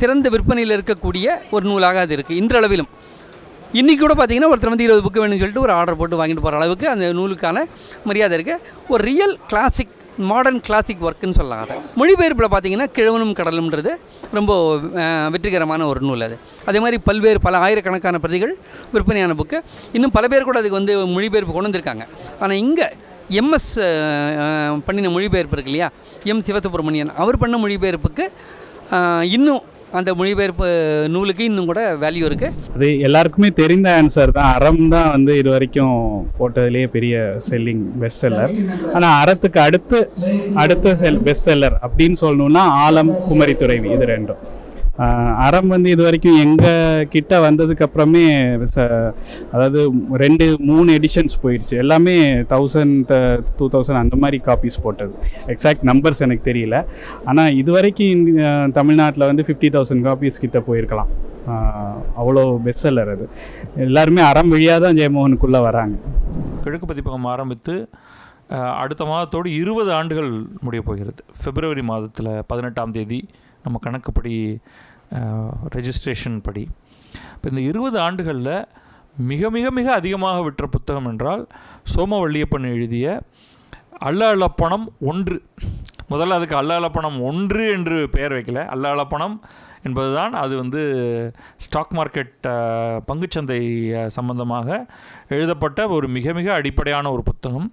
சிறந்த விற்பனையில் இருக்கக்கூடிய ஒரு நூலாக அது இருக்குது இன்றளவிலும். இன்றைக்கி கூட பார்த்திங்கன்னா ஒருத்தர் வந்து இருபது புக்கு வேணும்னு சொல்லிட்டு ஒரு ஆர்டர் போட்டு வாங்கிட்டு போகிற அளவுக்கு அந்த நூலுக்கான மரியாதை இருக்குது ஒரு ரியல் கிளாசிக் மாடர்ன் கிளாசிக் ஒர்க்குன்னு சொல்லலாம் அதை. மொழிபெயர்ப்பில் பார்த்தீங்கன்னா கிழவனும் கடலும்ன்றது ரொம்ப வெற்றிகரமான ஒரு நூல் அது. அதே மாதிரி பல்வேறு பல ஆயிரக்கணக்கான பிரதிகள் விற்பனையான புக்கு இன்னும் பல பேர் கூட அதுக்கு வந்து மொழிபெயர்ப்பு கொண்டு வந்திருக்காங்க. ஆனால் இங்கே எம்எஸ் பண்ணின மொழிபெயர்ப்பு இருக்கு இல்லையா? எம் சிவசுப்ரமணியன் அவர் பண்ண மொழிபெயர்ப்புக்கு இன்னும் அந்த மொழிபெயர்ப்பு நூலுக்கு இன்னும் கூட வேல்யூ இருக்குது அது எல்லாருக்குமே தெரிந்த ஆன்சர் தான். அறம் தான் வந்து இது வரைக்கும் போட்டதுலேயே பெரிய செல்லிங் பெஸ்ட் செல்லர் ஆனால் அறத்துக்கு அடுத்து அடுத்த செல் பெஸ்ட் செல்லர் அப்படின்னு சொல்லணும்னா ஆலம் குமரி துறைவி இது ரெண்டும். அறம் வந்து இது வரைக்கும் எங்கள் கிட்ட வந்ததுக்கு அப்புறமே ச- அதாவது ரெண்டு மூணு எடிஷன்ஸ் போயிடுச்சு எல்லாமே தௌசண்ட் டூ தௌசண்ட் அந்த மாதிரி காப்பீஸ் போட்டது. எக்ஸாக்ட் நம்பர்ஸ் எனக்கு தெரியல. ஆனால் இது வரைக்கும் தமிழ்நாட்டில் வந்து ஃபிஃப்டி தௌசண்ட் காப்பீஸ் கிட்ட போயிருக்கலாம். அவ்வளோ பெஸ்ட் செல்லர் அது. எல்லாருமே அறம் வழியாக தான் ஜெயமோகனுக்குள்ளே வராங்க. கிழக்கு பதிப்பகம் ஆரம்பித்து அடுத்த மாதத்தோடு இருபது ஆண்டுகள் முடியப் போகிறது. பிப்ரவரி மாதத்தில் பதினெட்டாம் தேதி நம்ம கணக்குப்படி ரெஜிஸ்ட்ரேஷன் படி. இப்போ இந்த இருபது ஆண்டுகளில் மிக மிக மிக அதிகமாக விற்ற புத்தகம் என்றால் சோமவள்ளியப்பன் எழுதிய அள்ள ஒன்று. முதல்ல அதுக்கு அல்ல அள்ளப்பணம் ஒன்று என்று பெயர் வைக்கல. அள்ள என்பதுதான் அது வந்து ஸ்டாக் மார்க்கெட் பங்குச்சந்தை சம்பந்தமாக எழுதப்பட்ட ஒரு மிக மிக அடிப்படையான ஒரு புத்தகம்.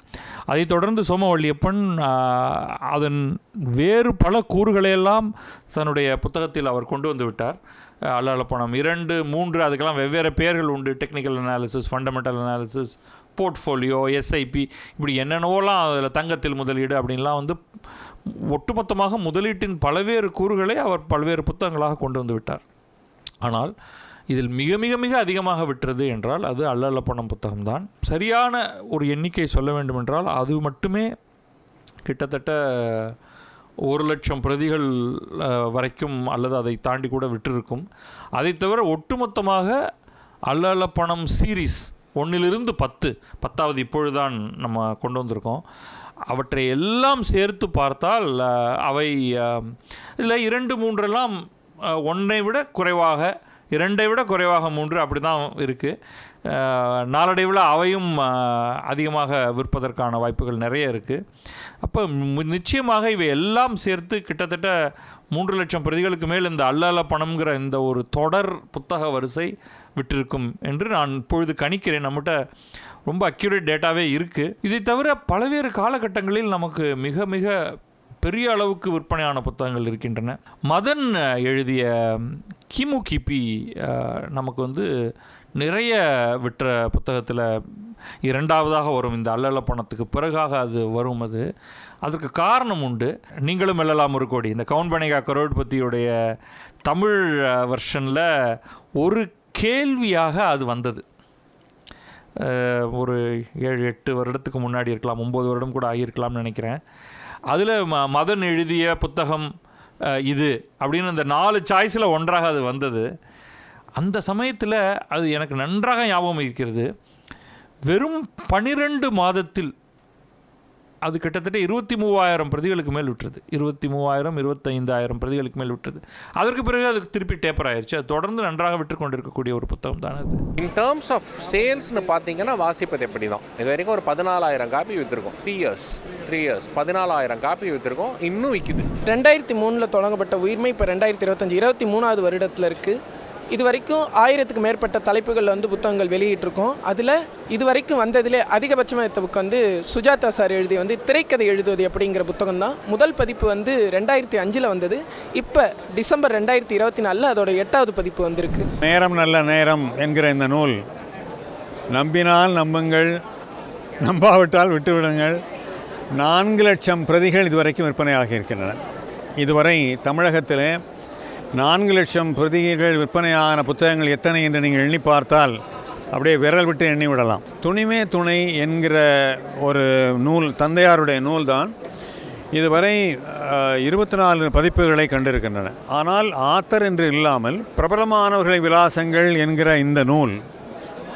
அதைத் தொடர்ந்து சோமவள்ளியப்பன் அதன் வேறு பல கூறுகளையெல்லாம் தன்னுடைய புத்தகத்தில் அவர் கொண்டு வந்து விட்டார். அஹ், பணம் இரண்டு மூன்று அதுக்கெல்லாம் வெவ்வேறு பெயர்கள் உண்டு. Technical analysis fundamental analysis portfolio SIP இப்படி என்னென்னவோலாம் அதில் தங்கத்தில் முதலீடு அப்படின்லாம் வந்து ஒட்டுமொத்தமாக முதலீட்டின் பல்வேறு கூறுகளை அவர் பல்வேறு புத்தகங்களாக கொண்டு வந்து விட்டார். ஆனால் இதில் மிக மிக மிக அதிகமாக விட்டுறது என்றால் அது அல்லல்ல பணம் புத்தகம்தான். சரியான ஒரு எண்ணிக்கை சொல்ல வேண்டுமென்றால் அது மட்டுமே கிட்டத்தட்ட ஒரு லட்சம் பிரதிகள் வரைக்கும் அல்லது அதை தாண்டி கூட விட்டிருக்கும். அதை தவிர ஒட்டுமொத்தமாக அல்ல பணம் சீரீஸ் ஒன்றிலிருந்து பத்து பத்தாவது இப்பொழுதுதான் நம்ம கொண்டு வந்திருக்கோம். அவற்றை எல்லாம் சேர்த்து பார்த்தால் அவை இதில் இரண்டு மூன்றெல்லாம் ஒன்றை விட குறைவாக இரண்டை விட குறைவாக மூன்று அப்படி தான் இருக்குது நாளடைவில் அவையும் அதிகமாக விற்பதற்கான வாய்ப்புகள் நிறைய இருக்குது அப்போ நிச்சயமாக இவை எல்லாம் சேர்த்து கிட்டத்தட்ட மூன்று லட்சம் பிரதிகளுக்கு மேல் இந்த அல்லல பணம்ங்கிற இந்த ஒரு தொடர் புத்தக வரிசை விட்டிருக்கும் என்று நான் இப்பொழுது கணிக்கிறேன். நம்மகிட்ட ரொம்ப அக்யூரேட் டேட்டாவே இருக்குது இதை தவிர பல்வேறு காலகட்டங்களில் நமக்கு மிக மிக பெரிய அளவுக்கு விற்பனையான புத்தகங்கள் இருக்கின்றன. மதன் எழுதிய கிமு கிபி நமக்கு வந்து நிறைய விற்ற புத்தகத்தில் இரண்டாவதாக வரும். இந்த அல்லல பணத்துக்கு பிறகாக அது வரும் அது. அதற்கு காரணம் உண்டு. நீங்களும் எல்லாம் ஒரு கோடி. இந்த கவுன் பனேகா கரோட்பத்தியுடைய தமிழ் வெர்ஷனில் ஒரு கேள்வியாக அது வந்தது. ஒரு ஏழு எட்டு வருடத்துக்கு முன்னாடி இருக்கலாம். ஒம்பது வருடம் கூட ஆகியிருக்கலாம்னு நினைக்கிறேன். அதில் ம மதன் எழுதிய புத்தகம் இது அப்படின்னு அந்த நாலு சாய்ஸில் ஒன்றாக அது வந்தது. அந்த சமயத்தில் அது எனக்கு நன்றாக ஞாபகம் இருக்கிறது. வெறும் பனிரெண்டு மாதத்தில் அது கிட்டத்தட்ட இருபத்தி மூவாயிரம் பிரதிகளுக்கு மேல் விட்டுறது இருபத்தி மூவாயிரம் இருபத்தைந்தாயிரம் பிரதிகளுக்கு மேல் விட்டுறது அதற்கு பிறகு அதுக்கு திருப்பி டேப்பர் ஆயிடுச்சு அது தொடர்ந்து நன்றாக விட்டுக்கொண்டிருக்கக்கூடிய ஒரு புத்தகம் தான் அது. இன் டேர்ம்ஸ் ஆஃப் சேல்ஸ்னு பார்த்தீங்கன்னா வாசிப்பது எப்படி தான் இது வரைக்கும் ஒரு பதினாலாயிரம் காப்பி விற்றுருக்கோம் த்ரீ இயர்ஸ் த்ரீ இயர்ஸ் பதினாலாயிரம் காப்பி விற்றுருக்கோம் இன்னும் விற்கிது ரெண்டாயிரத்தி மூணில் தொடங்கப்பட்ட உயிர்மை இப்போ ரெண்டாயிரத்தி இருபத்தஞ்சி இருபத்தி மூணாவது வருடத்தில் இருக்குது இது வரைக்கும் ஆயிரத்துக்கு மேற்பட்ட தலைப்புகளில் வந்து புத்தகங்கள் வெளியிட்டிருக்கோம். அதில் இது வரைக்கும் வந்ததிலே அதிகபட்சமாக எடுத்த புக் வந்து சுஜாதா சார் எழுதி வந்து திரைக்கதை எழுதுவது அப்படிங்கிற புத்தகம் தான் முதல் பதிப்பு வந்து ரெண்டாயிரத்தி அஞ்சில் வந்தது. இப்போ டிசம்பர் ரெண்டாயிரத்தி இருபத்தி நாலில் அதோட எட்டாவது பதிப்பு வந்திருக்கு. நேரம் நல்ல நேரம் என்கிற இந்த நூல். நம்பினால் நம்புங்கள் நம்பாவிட்டால் விட்டுவிடுங்கள். நான்கு லட்சம் பிரதிகள் இதுவரைக்கும் விற்பனையாக இருக்கின்றன. இதுவரை தமிழகத்திலே நான்கு லட்சம் பிரதிகள் விற்பனையான புத்தகங்கள் எத்தனை என்று நீங்கள் எண்ணி பார்த்தால் அப்படியே விரல் விட்டு எண்ணி விடலாம். துணிமே துணை என்கிற ஒரு நூல் தந்தையாருடைய நூல்தான். இதுவரை இருபத்தி நாலு பதிப்புகளை கண்டிருக்கின்றன. ஆனால் ஆத்தர் என்று இல்லாமல் பிரபலமானவர்களை விலாசங்கள் என்கிற இந்த நூல்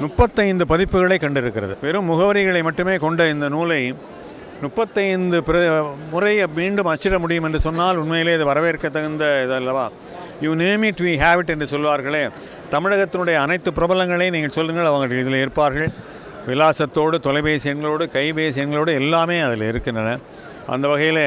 முப்பத்தைந்து பதிப்புகளை கண்டிருக்கிறது. வெறும் முகவரிகளை மட்டுமே கொண்ட இந்த நூலை முப்பத்தைந்து பிர முறை மீண்டும் அச்சிட முடியும் என்று சொன்னால் உண்மையிலே இது வரவேற்க தகுந்த இதல்லவா? You name it we have it என்று சொல்வார்களே. தமிழகத்தினுடைய அனைத்து பிரபலங்களையும் நீங்கள் சொல்லுங்கள் அவங்க இதில் இருப்பார்கள் விலாசத்தோடு தொலைபேசி எண்களோடு கைபேசி எண்களோடு எல்லாமே அதில் இருக்கின்றன. அந்த வகையில்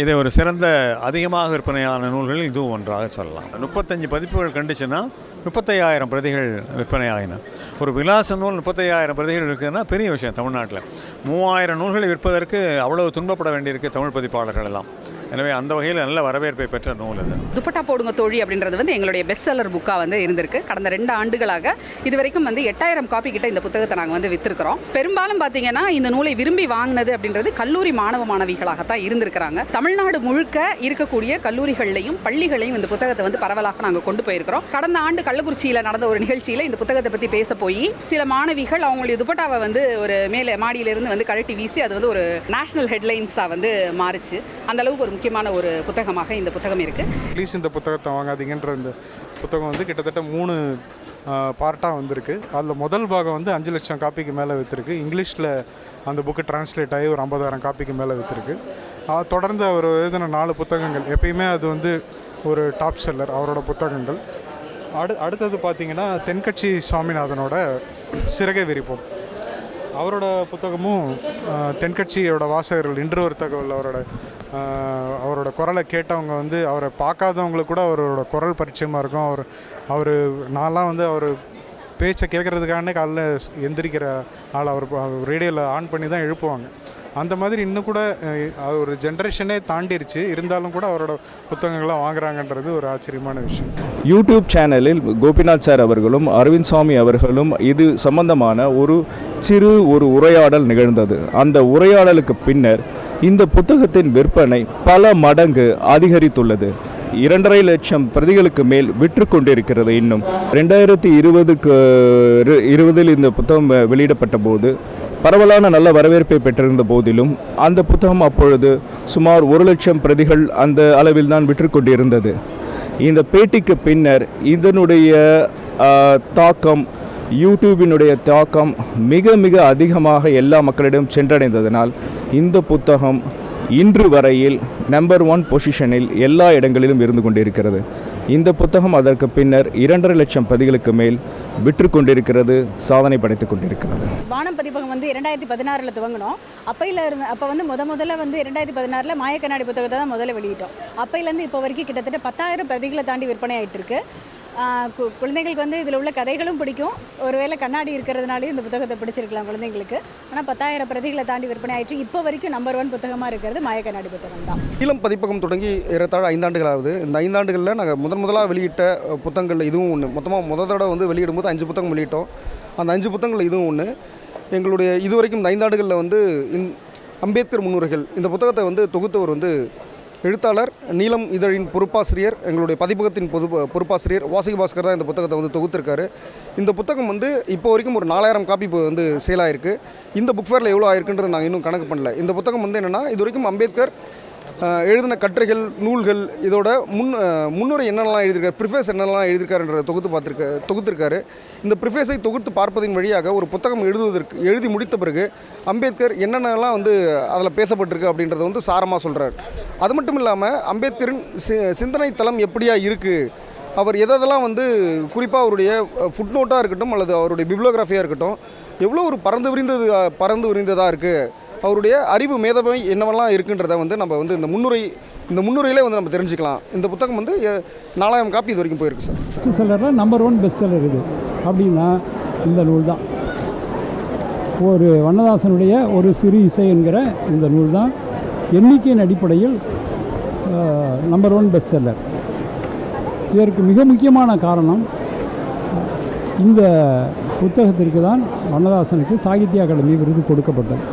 இதை ஒரு சிறந்த அதிகமாக விற்பனையான நூல்களில் இதுவும் ஒன்றாக சொல்லலாம். முப்பத்தஞ்சு பதிப்புகள் கண்டுச்சுன்னா முப்பத்தையாயிரம் பிரதிகள் விற்பனையாகின ஒரு விலாச நூல் முப்பத்தையாயிரம் பிரதிகள் இருக்குதுன்னா பெரிய விஷயம் தமிழ்நாட்டில். மூவாயிரம் நூல்களை விற்பதற்கு அவ்வளவு துன்பப்பட வேண்டியிருக்கு தமிழ் பதிப்பாளர்கள் எல்லாம். எனவே அந்த வகையில் நல்ல வரவேற்பை பெற்ற நூல் அது துப்பட்டா போடுங்க தோழி அப்படின்றது வந்து எங்களுடைய பெஸ்ட் செல்லர் புக்காக வந்து இருந்திருக்கு. கடந்த ரெண்டு ஆண்டுகளாக இது வரைக்கும் வந்து எட்டாயிரம் காப்பி கிட்ட இந்த புத்தகத்தை நாங்கள் வந்து வித்திருக்கிறோம். பெரும்பாலும் பார்த்தீங்கன்னா இந்த நூலை விரும்பி வாங்கினது அப்படின்றது கல்லூரி மாணவ மாணவிகளாகத்தான் இருந்திருக்கிறாங்க. தமிழ்நாடு முழுக்க இருக்கக்கூடிய கல்லூரிகள்லையும் பள்ளிகளையும் இந்த புத்தகத்தை வந்து பரவலாக நாங்கள் கொண்டு போயிருக்கிறோம். கடந்த ஆண்டு கள்ளக்குறிச்சியில் நடந்த ஒரு நிகழ்ச்சியில் இந்த புத்தகத்தை பற்றி பேச போய் சில மாணவிகள் அவங்களுடைய துப்பட்டாவை வந்து ஒரு மேலே மாடியிலிருந்து வந்து கழட்டி வீசி அது வந்து ஒரு நேஷனல் ஹெட்லைன்ஸாக வந்து மாறுச்சு. அந்த அளவுக்கு ஒரு முக்கியமான ஒரு புத்தகமாக இந்த புத்தகம் இருக்குது ப்ளீஸ் இந்த புத்தகத்தை வாங்காதீங்கன்ற இந்த புத்தகம் வந்து கிட்டத்தட்ட மூணு பார்ட்டாக வந்திருக்கு. அதில் முதல் பாகம் வந்து அஞ்சு லட்சம் காப்பிக்கு மேலே விற்றுருக்கு இங்கிலீஷில் அந்த புக்கு டிரான்ஸ்லேட் ஆகி ஒரு ஐம்பதாயிரம் காப்பிக்கு மேலே விற்றுருக்கு தொடர்ந்து அவர் எழுதின நாலு புத்தகங்கள். எப்பயுமே அது வந்து ஒரு டாப் செல்லர் அவரோட புத்தகங்கள். அடு அடுத்தது பார்த்தீங்கன்னா தென்கட்சி சுவாமிநாதனோட சிறகை விரிப்போம். அவரோட புத்தகமும் தென்கட்சியோட வாசகர்கள் இன்று ஒரு தகவல் அவரோட அவரோட குரலை கேட்டவங்க வந்து அவரை பார்க்காதவங்களுக்கு கூட அவரோட குரல் பரிச்சயமாக இருக்கும். அவர் அவர் நான்லாம் வந்து அவர் பேச்சை கேட்குறதுக்கான காலைல எந்திரிக்கிற ஆள் அவர் ரேடியோவில் ஆன் பண்ணி தான் எழுப்புவாங்க. அந்த மாதிரி இன்னும் கூட அவர் ஒரு ஜென்ரேஷனே தாண்டிருச்சு. இருந்தாலும் கூட அவரோட புத்தகங்கள்லாம் வாங்குறாங்கன்றது ஒரு ஆச்சரியமான விஷயம். யூடியூப் சேனலில் கோபிநாத் சார் அவர்களும் அரவிந்த் சாமி அவர்களும் இது சம்பந்தமான ஒரு சிறு ஒரு உரையாடல் நிகழ்ந்தது. அந்த உரையாடலுக்கு பின்னர் இந்த புத்தகத்தின் விற்பனை பல மடங்கு அதிகரித்துள்ளது. இரண்டரை லட்சம் பிரதிகளுக்கு மேல் விற்று கொண்டிருக்கிறது இன்னும். ரெண்டாயிரத்தி இருபதுக்கு இருபதில் இந்த புத்தகம் வெளியிடப்பட்ட போது பரவலான நல்ல வரவேற்பை பெற்றிருந்த போதிலும் அந்த புத்தகம் அப்பொழுது சுமார் ஒரு லட்சம் பிரதிகள் அந்த அளவில் தான் விற்று கொண்டிருந்தது. இந்த பேட்டிக்கு பின்னர் இதனுடைய தாக்கம் யூடியூபினுடைய தாக்கம் மிக மிக அதிகமாக எல்லா மக்களிடம் சென்றடைந்ததனால் இந்த புத்தகம் இன்று வரையில் நம்பர் ஒன் பொசிஷனில் எல்லா இடங்களிலும் இருந்து கொண்டிருக்கிறது. இந்த புத்தகம் அதற்கு பின்னர் இரண்டரை லட்சம் பதிகளுக்கு மேல் விற்று கொண்டிருக்கிறது சாதனை படைத்துக் கொண்டிருக்கிறது. வானம் பதிப்பகம் வந்து இரண்டாயிரத்தி பதினாறில் துவங்கினோம். அப்பையில் இருந்து அப்போ வந்து முத முதல்ல வந்து இரண்டாயிரத்தி பதினாறில் மாயக்கண்ணாடி புத்தகத்தை தான் முதல்ல வெளியிட்டோம். அப்பையிலேருந்து இப்போ வரைக்கும் கிட்டத்தட்ட பத்தாயிரம் பிரதிகளை தாண்டி விற்பனை ஆகிட்டு இருக்கு கு- குழந்தைகளுக்கு வந்து இதில் உள்ள கதைகளும் பிடிக்கும். ஒருவேளை கண்ணாடி இருக்கிறதுனாலையும் இந்த புத்தகத்தை பிடிச்சிருக்கலாம் குழந்தைங்களுக்கு. ஆனால் பத்தாயிரம் பிரதிகளை தாண்டி விற்பனை ஆயிட்டு இப்போ வரைக்கும் நம்பர் ஒன் புத்தகமாக இருக்கிறது மாய கண்ணாடி புத்தகம் தான். இளம் பதிப்பகம் தொடங்கி ஏறத்தாழ ஐந்தாண்டுகள் ஆகுது இந்த ஐந்தாண்டுகளில் நாங்கள் முதன் முதலாக வெளியிட்ட புத்தகங்கள் இதுவும் ஒன்று மொத்தமாக முத தடவை வந்து வெளியிடும்போது அஞ்சு புத்தகம் வெளியிட்டோம். அந்த அஞ்சு புத்தகங்கள் இதுவும் ஒன்று எங்களுடைய இதுவரைக்கும் இந்த ஐந்தாண்டுகளில் வந்து இந் அம்பேத்கர் முன்னுரைகள் இந்த புத்தகத்தை வந்து தொகுத்தவர் வந்து எழுத்தாளர் நீலம் இதழின் பொறுப்பாசிரியர் எங்களுடைய பதிப்பகத்தின் பொது பொறுப்பாசிரியர் வாசகி பாஸ்கர் தான் இந்த புத்தகத்தை வந்து தொகுத்திருக்காரு. இந்த புத்தகம் வந்து இப்போ வரைக்கும் ஒரு நாலாயிரம் காப்பி வந்து சேல் ஆயிருக்கு. இந்த புக் ஃபேரில் எவ்வளோ ஆயிருக்குன்றது நாங்கள் இன்னும் கணக்கு பண்ணல. இந்த புத்தகம் வந்து என்னென்னா இது வரைக்கும் அம்பேத்கர் எழுதின கட்டுரைகள் நூல்கள் இதோட முன் முன்னுரை என்னென்னலாம் எழுதியிருக்காரு ப்ரிஃபேஸ் என்னென்னலாம் எழுதியிருக்காருன்ற தொகுத்து பார்த்துருக்க தொகுத்திருக்காரு. இந்த ப்ரிஃபேஸை தொகுத்து பார்ப்பதின் வழியாக ஒரு புத்தகம் எழுதுவதற்கு எழுதி முடித்த பிறகு அம்பேத்கர் என்னென்னலாம் வந்து அதில் பேசப்பட்டிருக்கு அப்படின்றத வந்து சாரமாக சொல்கிறார் அது மட்டும் இல்லாமல் அம்பேத்கரின் சி சிந்தனை தளம் எப்படியா இருக்குது அவர் எதெல்லாம் வந்து குறிப்பாக அவருடைய ஃபுட் நோட்டாக இருக்கட்டும் அல்லது அவருடைய பிப்ளோகிராஃபியாக இருக்கட்டும் எவ்வளோ ஒரு பறந்து விரிந்தது பறந்து விரிந்ததாக இருக்குது அவருடைய அறிவு மேதமை என்னவெல்லாம் இருக்குன்றத வந்து நம்ம வந்து இந்த முன்னுரை இந்த முன்னுரையிலே வந்து நம்ம தெரிஞ்சுக்கலாம். இந்த புத்தகம் வந்து நாலாயிரம் காப்பி இது வரைக்கும் போயிருக்கு சார். பெஸ்ட் செல்லரில் நம்பர் ஒன் பெஸ்ட் செல்லர் இது. அப்படின்னா இந்த நூல் தான். ஒரு வண்ணதாசனுடைய ஒரு சிறு இசை என்கிற இந்த நூல் தான் எண்ணிக்கையின் அடிப்படையில் நம்பர் ஒன் பெஸ்ட் செல்லர் இதற்கு மிக முக்கியமான காரணம் இந்த புத்தகத்திற்கு தான் வண்ணதாசனுக்கு சாகித்ய அகாடமி விருது கொடுக்கப்பட்டது.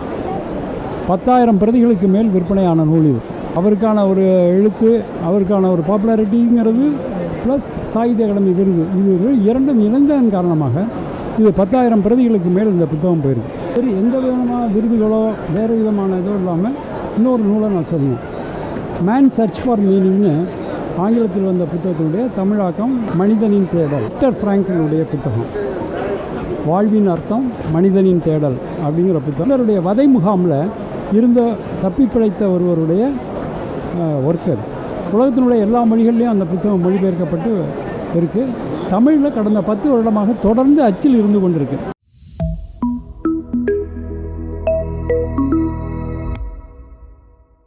பத்தாயிரம் பிரதிகளுக்கு மேல் விற்பனையான நூல் இது. அவருக்கான ஒரு எழுத்து அவருக்கான ஒரு பாப்புலாரிட்டிங்கிறது ப்ளஸ் சாகித்ய அகாடமி விருது. இது இரண்டும் இணைந்ததன் காரணமாக இது பத்தாயிரம் பிரதிகளுக்கு மேல் இந்த புத்தகம் போயிருக்கு. சரி எந்த விதமான விருதுகளோ வேறு விதமான இதோ இல்லாமல் இன்னொரு நூலை நான் சொல்லணும். மேன் சர்ச் ஃபார் மீனிங்னு ஆங்கிலத்தில் வந்த புத்தகத்தினுடைய தமிழாக்கம் மனிதனின் தேடல். விக்டர் ஃப்ராங்கினுடைய புத்தகம். வாழ்வின் அர்த்தம் மனிதனின் தேடல் அப்படிங்கிற புத்தகம். அவருடைய வதை முகாமில் இருந்த தப்பி பிழைத்த ஒருவருடைய ஒர்க்கர் உலகத்தினுடைய எல்லா மொழிகள்லையும் அந்த புத்தகம் மொழிபெயர்க்கப்பட்டு இருக்குது தமிழில் கடந்த பத்து வருடமாக தொடர்ந்து அச்சில் இருந்து கொண்டிருக்கு.